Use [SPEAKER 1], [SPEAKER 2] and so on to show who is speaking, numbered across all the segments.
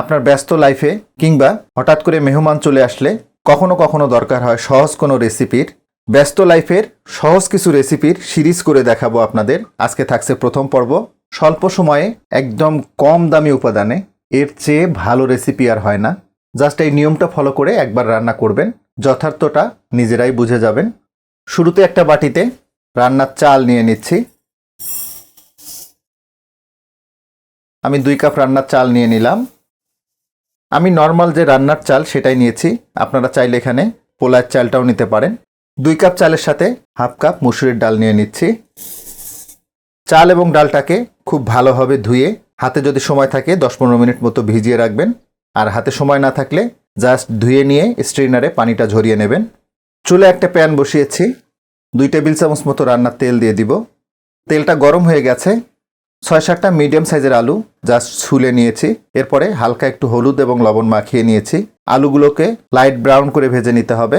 [SPEAKER 1] আপনার ব্যস্ত লাইফে কিংবা হঠাৎ করে মেহমান চলে আসলে কখনো কখনো দরকার হয় সহজ কোনো রেসিপির ব্যস্ত লাইফের সহজ কিছু রেসিপির সিরিজ করে দেখাবো আপনাদের। আজকে থাকছে প্রথম পর্ব, স্বল্প সময়ে একদম কম দামি উপাদানে। এর চেয়ে ভালো রেসিপি আর হয় না। জাস্ট এই নিয়মটা ফলো করে একবার রান্না করবেন, যথার্থটা নিজেরাই বুঝে যাবেন। শুরুতে একটা বাটিতে রান্নার চাল নিয়ে নিচ্ছি। আমি দুই কাপ রান্নার চাল নিয়ে নিলাম। আমি নর্মাল যে রান্নার চাল সেটাই নিয়েছি। আপনারা চাইলে এখানে পোলার চালটাও নিতে পারেন। দুই কাপ চালের সাথে হাফ কাপ মুসুরির ডাল নিয়ে নিচ্ছি। চাল এবং ডালটাকে খুব ভালোভাবে ধুয়ে হাতে যদি সময় থাকে দশ পনেরো মিনিট মতো ভিজিয়ে রাখবেন। আর হাতে সময় না থাকলে জাস্ট ধুয়ে নিয়ে স্ট্রেনারে পানিটা ঝরিয়ে নেবেন। চুলে একটা প্যান বসিয়েছি। দুই টেবিল চামচ মতো রান্নার তেল দিয়ে দিব। তেলটা গরম হয়ে গেছে। ছয় সাতটা মিডিয়াম সাইজের আলু জাস্ট ছুলে নিয়েছি। এরপরে হালকা একটু হলুদ এবং লবণ মাখিয়ে নিয়েছি। আলুগুলোকে লাইট ব্রাউন করে ভেজে নিতে হবে।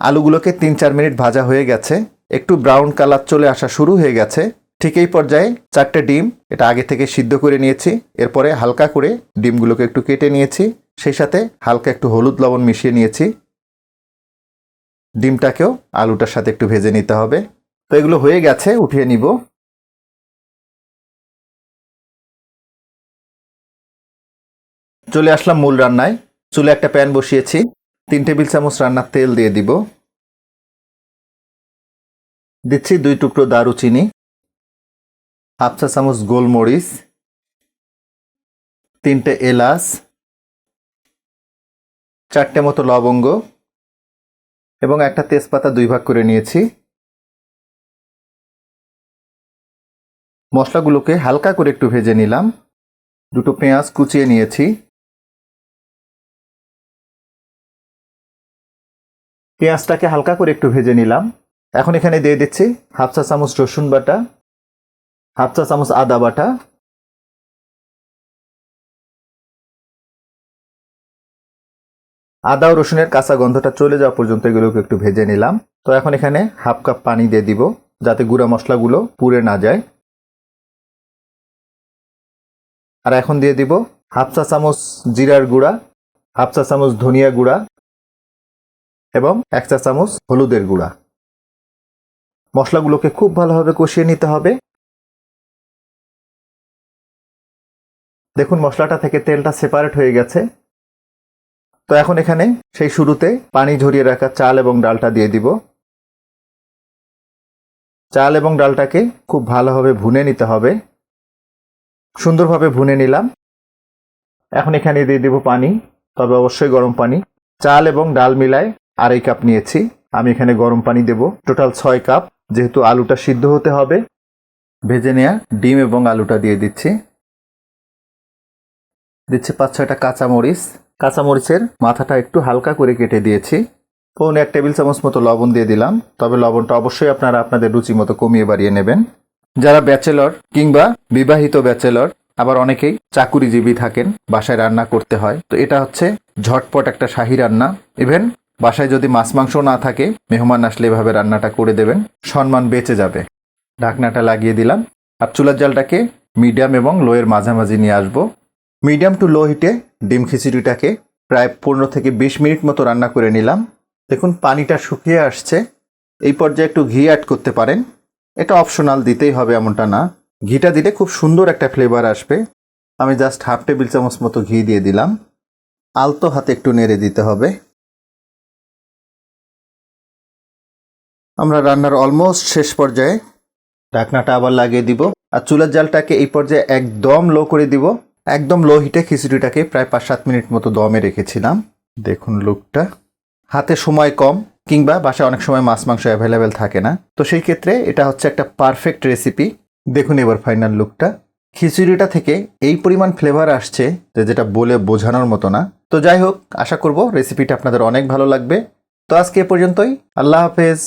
[SPEAKER 1] আলুগুলোকে তিন চার মিনিট ভাজা হয়ে গেছে। একটু ব্রাউন কালার চলে আসা শুরু হয়ে গেছে। ঠিক এই পর্যায়ে চারটে ডিম এটা আগে থেকে সিদ্ধ করে নিয়েছি। এরপরে হালকা করে ডিমগুলোকে একটু কেটে নিয়েছি। সেই সাথে হালকা একটু হলুদ লবণ মিশিয়ে নিয়েছি। ডিমটাকেও আলুটার সাথে একটু ভেজে নিতে হবে। তো এগুলো হয়ে গেছে, উঠিয়ে নিব। চলে আসলাম মূল রান্নায়। চুলে একটা প্যান বসিয়েছি। তিন টেবিল চামচ রান্নার তেল দিয়ে দিব। দিচ্ছি দুই টুকরো দারুচিনি, হাফ চা চামচ গোলমরিচ, তিনটে এলাচ, চারটে মতো লবঙ্গ এবং একটা তেজপাতা দুই ভাগ করে নিয়েছি। মশলাগুলোকে হালকা করে একটু ভেজে নিলাম। দুটো পেঁয়াজ কুচিয়ে নিয়েছি। পেঁয়াজটাকে হালকা করে একটু ভেজে নিলাম। এখন এখানে দিয়ে দিচ্ছি হাফ চা চামচ রসুন বাটা, হাফ চা চামচ আদা বাটা। আদা ও রসুনের কাঁচা গন্ধটা চলে যাওয়া পর্যন্ত এগুলোকে একটু ভেজে নিলাম। তো এখন এখানে হাফ কাপ পানি দিয়ে দিব, যাতে গুঁড়া মশলাগুলো পুড়ে না যায়। আর এখন দিয়ে দিব হাফ চা চামচ জিরার গুঁড়া, হাফ চা চামচ ধনিয়া গুঁড়া এবং এক চা চামচ হলুদের গুঁড়া। মশলাগুলোকে খুব ভালোভাবে কষিয়ে নিতে হবে। দেখুন, মশলাটা থেকে তেলটা সেপারেট হয়ে গেছে। তো এখন এখানে সেই শুরুতে পানি ঝরিয়ে রাখা চাল এবং ডালটা দিয়ে দিব। চাল এবং ডালটাকে খুব ভালোভাবে ভুনে নিতে হবে। সুন্দরভাবে ভুনে নিলাম। এখন এখানে দিয়ে দিব পানি, তবে অবশ্যই গরম পানি। চাল এবং ডাল মিলায় আড়াই কাপ নিয়েছি। আমি এখানে গরম পানি দেব। টোটাল ছয় কাপ, যেহেতু আলুটা সিদ্ধ হতে হবে। ভেজে নেওয়া ডিম এবং আলুটা দিয়ে দিচ্ছি। দিচ্ছি পাঁচ ছয়টা কাঁচামরিচ। কাঁচামরিচের মাথাটা একটু হালকা করে কেটে দিয়েছি। পৌনে এক টেবিল চামচ মতো লবণ দিয়ে দিলাম। তবে লবণটা অবশ্যই আপনারা আপনাদের রুচি মতো কমিয়ে বাড়িয়ে নেবেন। যারা ব্যাচেলর কিংবা বিবাহিত ব্যাচেলর, আবার অনেকেই চাকুরিজীবী থাকেন, বাসায় রান্না করতে হয়। তো এটা হচ্ছে ঝটপট একটা শাহি রান্না। ইভেন বাসায় যদি মাছ মাংস না থাকে, মেহমান আসলে এভাবে রান্নাটা করে দেবেন, সম্মান বেঁচে যাবে। ঢাকনাটা লাগিয়ে দিলাম। আর চুলার জালটাকে মিডিয়াম এবং লোয়ের মাঝামাঝি নিয়ে আসব। মিডিয়াম টু লো হিটে ডিম খিচুড়িটাকে প্রায় পনেরো থেকে বিশ মিনিট মতো রান্না করে নিলাম। দেখুন, পানিটা শুকিয়ে আসছে। এই পর্যায়ে একটু ঘি অ্যাড করতে পারেন। এটা অপশনাল দিতেই হবে এমনটা না। ঘিটা দিলে খুব সুন্দর একটা ফ্লেভার আসবে। আমি জাস্ট হাফ টেবিল চামচ মতো ঘি দিয়ে দিলাম। আলতো হাতে একটু নেড়ে দিতে হবে। আমরা রান্নার অলমোস্ট শেষ পর্যায়ে ঢাকনাটা আবার লাগিয়ে দিব। আর চুলার জালটাকে এই পর্যায়ে একদম লো করে দিব। একদম লো হিটে খিচুড়িটাকে প্রায় পাঁচ সাত মিনিট মতো দমে রেখেছিলাম। দেখুন লুকটা হাতে সময় কম। কিংবা বাসায় অনেক সময় মাছ, মাংস অ্যাভেলেবেল থাকে না। তো সেই ক্ষেত্রে এটা হচ্ছে একটা পারফেক্ট রেসিপি দেখুন এবার ফাইনাল লুকটা খিচুড়িটা থেকে এই পরিমাণ ফ্লেভার আসছে যে যেটা বলে বোঝানোর মতো না। তো যাই হোক, আশা করব রেসিপিটা আপনাদের অনেক ভালো লাগবে। তো আজকে এ পর্যন্তই। আল্লাহ হাফেজ।